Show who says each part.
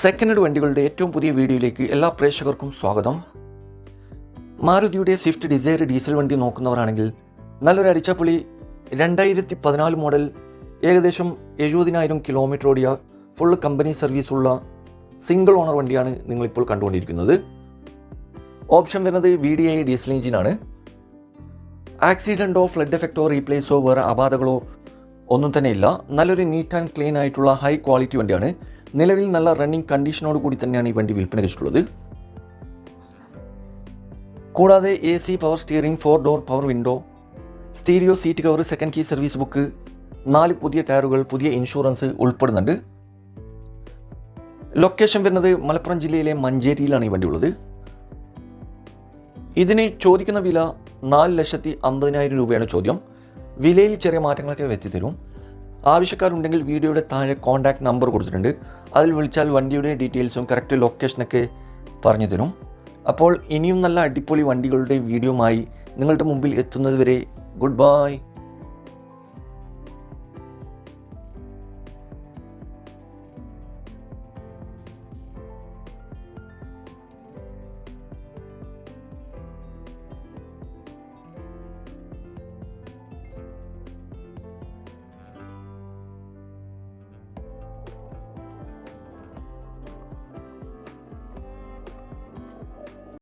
Speaker 1: Second വണ്ടികളുടെ ഏറ്റവും പുതിയ വീഡിയോയിലേക്ക് എല്ലാ പ്രേക്ഷകർക്കും സ്വാഗതം. മാരുതിയുടെ സ്വിഫ്റ്റ് ഡിസൈർ ഡീസൽ വണ്ടി നോക്കുന്നവരാണെങ്കിൽ നല്ലൊരു അടിച്ചപ്പൊളി രണ്ടായിരത്തി പതിനാല് മോഡൽ ഏകദേശം എഴുപതിനായിരം കിലോമീറ്റർ ഓടിയ ഫുൾ കമ്പനി സർവീസുള്ള സിംഗിൾ ഓണർ വണ്ടിയാണ് നിങ്ങളിപ്പോൾ കണ്ടുകൊണ്ടിരിക്കുന്നത്. ഓപ്ഷൻ വരുന്നത് വി ഡി ഐ ഡീസൽ എഞ്ചിനാണ് ആക്സിഡന്റോ ഫ്ലഡ് എഫക്റ്റോ റീപ്ലേസോ വേറെ അപാധകളോ ഒന്നും തന്നെ ഇല്ല നല്ലൊരു നീറ്റ് ആൻഡ് ക്ലീൻ ആയിട്ടുള്ള ഹൈ ക്വാളിറ്റി വണ്ടിയാണ്. നിലവിൽ നല്ല റണ്ണിങ് കണ്ടീഷനോട് കൂടി തന്നെയാണ് ഈ വണ്ടി വിൽപ്പന വെച്ചിട്ടുള്ളത് കൂടാതെ A C power steering four door power window stereo seat cover second key service book നാല് പുതിയ ടയറുകൾ പുതിയ ഇൻഷുറൻസ് ഉൾപ്പെടുന്നുണ്ട്. ലൊക്കേഷൻ വരുന്നത് മലപ്പുറം ജില്ലയിലെ മഞ്ചേരിയിലാണ് ഈ വണ്ടി ഉള്ളത്. ഇതിന് ചോദിക്കുന്ന വില നാല് ലക്ഷത്തി അമ്പതിനായിരം രൂപയാണ് ചോദ്യം. വിലയിൽ ചെറിയ മാറ്റങ്ങളൊക്കെ വെച്ച് തരും. ആവശ്യക്കാരുണ്ടെങ്കിൽ വീഡിയോയുടെ താഴെ കോൺടാക്ട് നമ്പർ കൊടുത്തിട്ടുണ്ട്. അതിൽ വിളിച്ചാൽ വണ്ടിയുടെ ഡീറ്റെയിൽസും കറക്റ്റ് ലൊക്കേഷനൊക്കെ പറഞ്ഞു തരും. അപ്പോൾ ഇനിയും നല്ല അടിപൊളി വണ്ടികളുടെ വീഡിയോമായി നിങ്ങളുടെ മുമ്പിൽ എത്തുന്നത് വരെ ഗുഡ് ബൈ